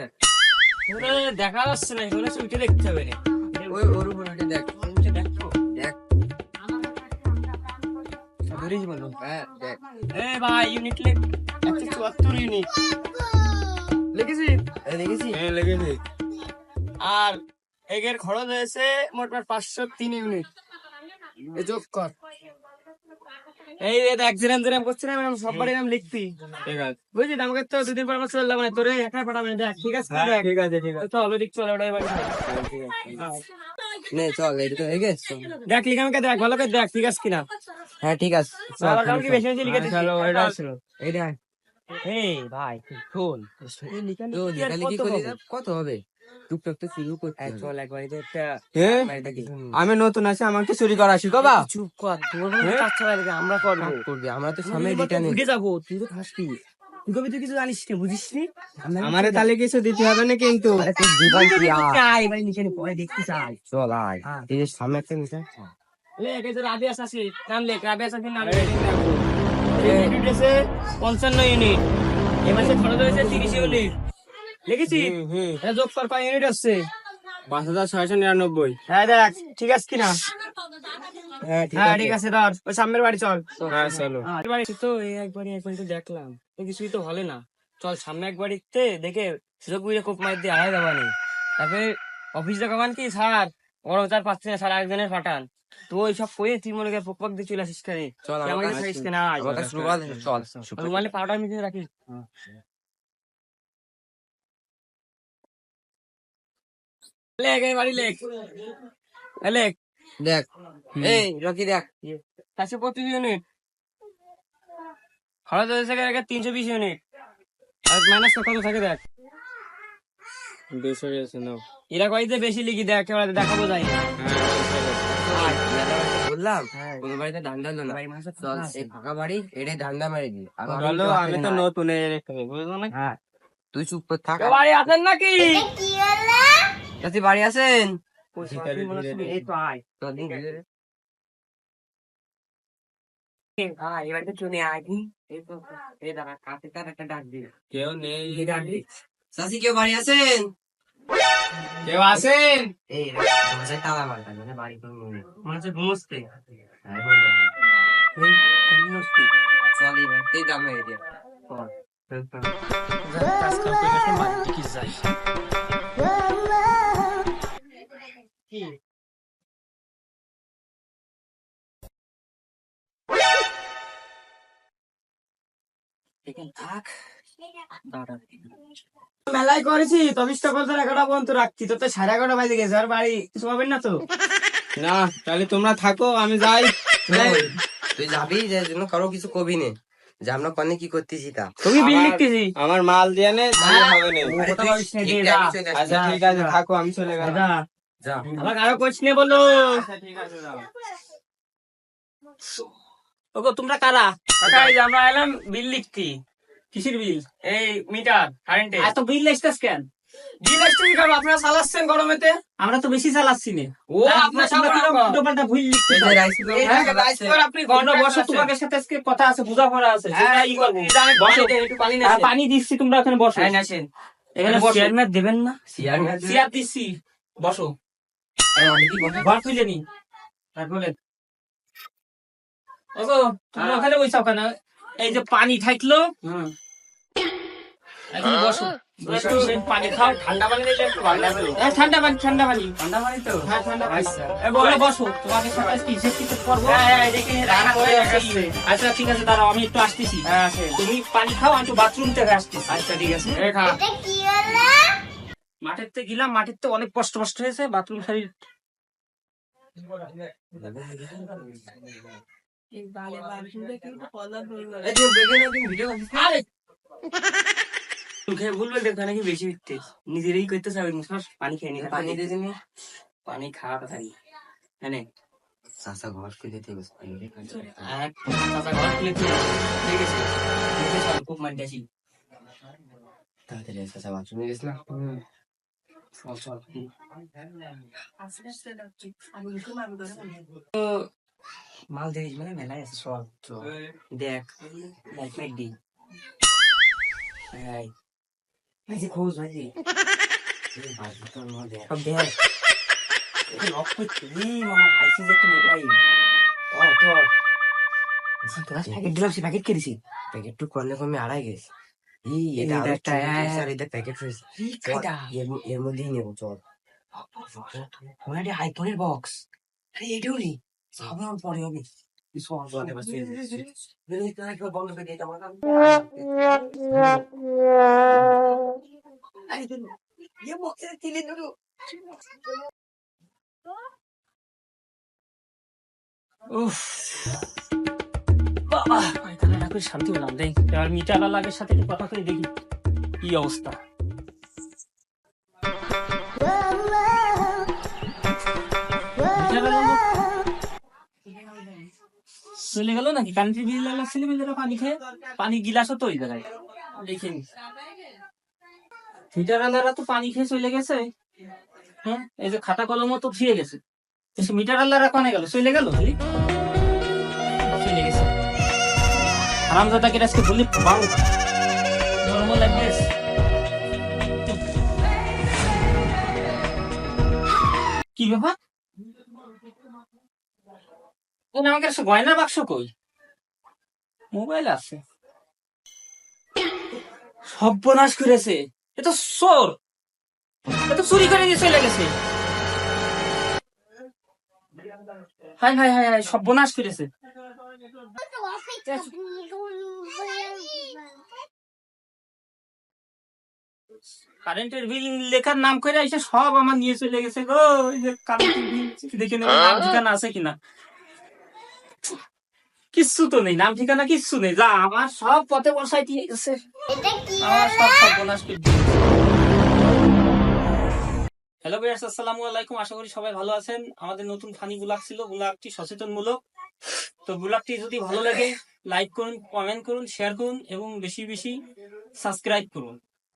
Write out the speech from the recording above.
দেখ ওরে দেখা যাচ্ছে না উঠে দেখতে হবে রে। ওই ওর উপর দেখ। উঠে দেখো দেখ। ধরেই বলো। হ্যাঁ দেখ। এ ভাই ইউনিট লেখ একশো চুয়াত্তর ইউনিট লিখেছি এই হ্যাঁ লেগেছে। আর এগের খরচ হয়েছে মোটমাট পাঁচশো তিন ইউনিট এ যোগ কর। এই যে দেখ যেরাম যেরাম করছি না এরম সব বাড়ি এরম লিখবি ঠিক আছে। বুঝলি? আমাকে তো দুদিন পর না। তোরে একা না। দেখ ঠিক আছে? দেখ। ঠিক আছে ঠিক আছে। চলো দিক চলে ওটাই বাড়ি নে চল এটা তো হয়ে গেছে দেখ লিখে আমাকে দেখ ভালো করে দেখ ঠিক আছে কিনা? হ্যাঁ ঠিক আছে। আবার কারণ কি বেশি বেশি লিখে চলো এটা ছিল। এইটা এই ভাই শোন। তো লেখালেখি করে কত হবে? টুকটাক তো শুরু করতে চল একবার এটা একটা বাড়িটা কি আমি নতুন আছি আমাকে চুরি করা শিখাবা চুপ কর তোর কাচ্চা বাড়িতে আমরা করব। করবি আমরা তো সামনে রিটার্ন উঠে যাব তুই তো খাসবি তুই তুই কিছু জানিস না বুঝিস নি? আমারে তাহলে কিছু দিতে হবে না কিন্তু। চাই ভাই নিচে নি পরে দেখতে চাই। চল আয়। এই যে সামনে একটা নিচে। লেখ এই যে রাবিয়া শাসি নাম লেখ রাবিয়া শাসির নাম এসে পঞ্চান্ন ইউনিট। এ মাসে খরচ হয়েছে তিরিশ ইউনিট। লিখেছি এটা যোগ কয় ইউনিট আসছে? পাঁচ হাজার ছয়শো নিরানব্বই। হ্যাঁ দেখ ঠিক আছে কিনা? হ্যাঁ হ্যাঁ ঠিক আছে ধর। ওই সামনের বাড়ি চল। হ্যাঁ চলো। হ্যাঁ, বাড়ি তো এই একবারই একবার তো দেখলাম। কিছুই তো হলে না। চল সামনে একবারিতে দেখে সুযোগ বুঝে কোপ মার দিয়ে আড়াই দেওয়া নেই তারপরে অফিস কি স্যার? ওরা তার পাচ্ছে না একজনের পাঠান তো ওই সব কয়ে তুই মনে করে পক দিয়ে চলে আসিস আমার আমাকে কাছে ছাড়িস না আমার কাছে শুরু রুমালে পাউডার মিশিয়ে রাখিস। লেখ এই বাড়ি লেখ লেখ দেখ। এই রকি দেখ। চারশো পঁচিশ ইউনিট। খরচ হয়েছে গেছে তিনশো বিশ ইউনিট। আর মাইনাস কত থাকে দেখ। দুশো গেছে নাও। এরা কয়েছে বেশি লিখি দেখ একেবারে দেখাবো যাই। বললাম হ্যাঁ। বাড়িতে ধান ধান না। চল এই ফাঁকা বাড়ি এটাই ধান্দা মেরে দি আমি তো নতুন বুঝলো? না হ্যাঁ। তুই চুপ করে থাক। বাড়ি আছেন নাকি? চাচি বাড়ি আছেন। ভাই কেউ নেই চাচি কেউ বাড়ি আছেন কেউ আছেন তালা মানে বাড়ি মনে হচ্ছে ঘুমোচ্ছে হ্যাঁ। চল বাড়িতেই দাম মেরে দিয়ে মেলায় করেছি চব্বিশটা বলতে এগারোটা পর্যন্ত রাখছি। তো তো সাড়ে এগারোটা বাজে গেছে আর বাড়ি কিছু পাবেন না তো? না তাহলে তোমরা থাকো আমি যাই। তুই যাবি যে জন্য কারও কিছু কবি নে। যে আমরা কনে কি করতেছি তা? তুমি বিল আমার- লিখতেছি। আমার মাল দিয়ে নে তাহলে হবে না। না। আচ্ছা ঠিক আছে থাকো আমি চলে গেলাম। যা। যা। আবার কারও কোচ নিয়ে বলো। আচ্ছা ঠিক আছে যাও ওগো তোমরা কারা? কাকা এই আমরা এলাম বিল লিখতি কিসের বিল? এই মিটার কারেন্টের এত বিল লিখতেছ কেন? বিল আসছে কি কারণ? আপনারা চালাচ্ছেন গরমেতে? আমরা তো বেশি চালাচ্ছি না। ও আপনার সব উল্টোপাল্টা ভুল লিখতে এই রাইস এই রাইস কুকার আপনি ঘণ্টা বসো তোমাদের সাথে আজকে কথা আছে বুঝা করা আছে। হ্যাঁ সেটা ই করব বসো। একটু পানি নেন পানি দিচ্ছি তোমরা ওখানে বসো। হ্যাঁ নেছেন এখানে বসো। চেয়ার ম্যাট দেবেন না? সিয়ার না চেয়ার দিচ্ছি। বসো। ঘর খুলে নি। তারপরে ওগো তুমি ওখানে ওখানে এই যে পানি থাকল এখন বসো। পানি খাও। ঠান্ডা পানি দিলে একটু ভালো লাগবে। হ্যাঁ, ঠান্ডা পানি ঠান্ডা পানি। ঠান্ডা পানি তো? হ্যাঁ ঠান্ডা পানি। আচ্ছা। বলো বসো। তোমাদের সাথে আজকে হিসেব টিসেব করব। হ্যাঁ হ্যাঁ রান্না করে আসছে। আচ্ছা ঠিক আছে দাঁড়াও আমি একটু আসতেছি। হ্যাঁ তুমি পানি খাও আমি একটু বাথরুম থেকে আসতেছি। আচ্ছা ঠিক আছে। এই খা মাঠের থেকে গেলাম মাঠের তো অনেক কষ্ট কষ্ট হয়েছে বাথরুম সারি এই তুমি বেগে না তুমি ভিডিও আরে মুখে ভুলবে দেখো নাকি বেশি উঠতে নিজেরই করতে চাবে মুসার পানি খেয়ে নি পানি দিয়ে দিনি পানি খাওয়া কথা নেই হ্যাঁ চাচা ঘর খুলে দিয়ে গেছে পানি দিয়ে খাচ্ছে। এক চাচা ঘর খুলে তুই ঠিক আছে মুখে চল খুব মানতে আসি তাড়াতাড়ি আয়, চাচা বাথরুমে গেছে না চল চল মাল দেখিস মানে মেলায় আছে দেখ এই খোঁজ সব দেখ লক করছে এই মামা আইসি যে একটা মোবাইল ও তোর তোরা প্যাকেট দিলাম সে প্যাকেট কেটেছি প্যাকেট টু করলে কমে আড়াই গেছে এই এই এটা একটা হ্যাঁ, স্যার এটা প্যাকেট রয়েছে এই চল, খাইটা এর মধ্যেই নেব চল ওখানে আইফোনের বক্স আরে এটাও নেই হবে পরে হবে শান্তি পেলাম দেখ। এবার মিটার লাগের সাথে কথা করে দেখি, কি অবস্থা। চলে গেল নাকি? কান্ট্রি বিল ছেলেমেয়েরা পানি খেয়ে? পানি গিলাসও তো ওই জায়গায়। দেখিনি। মিটারওয়ালারা তো পানি খেয়ে চলে গেছে। হ্যাঁ? এই যে খাতা কলমও তো ফিরে গেছে। এসে মিটারওয়ালারা কনে গেল? চলে গেল খালি? চলে গেছে। হারামজাদাকে আজকে বললি বাবু ধর্ম লাগবে। কি ব্যাপার? না, আমাকে গয়নার বাক্স কই? মোবাইল আছে। সর্বনাশ করেছে। চোর। করে হাই হাই হাই হাই সর্বনাশ করেছে। কারেন্টের বিল লেখার নাম করে এসে সব আমার নিয়ে চলে গেছে গো। কারেন্টের বিল দেখে নেব নাম ঠিকানা আছে কিনা। কিচ্ছু তো নেই নাম ঠিকানা কিচ্ছু নেই। যা আমার সব পথে বসাই দিয়ে গেছে। আমার সব সর্বনাশ হ্যালো ভাইয়ার্স আসসালামু আলাইকুম। আশা করি সবাই ভালো আছেন। আমাদের নতুন ফানি ব্লগ ছিল ব্লগটি সচেতনমূলক। তো ব্লগটি যদি ভালো লাগে লাইক করুন কমেন্ট করুন শেয়ার করুন এবং বেশি বেশি সাবস্ক্রাইব করুন।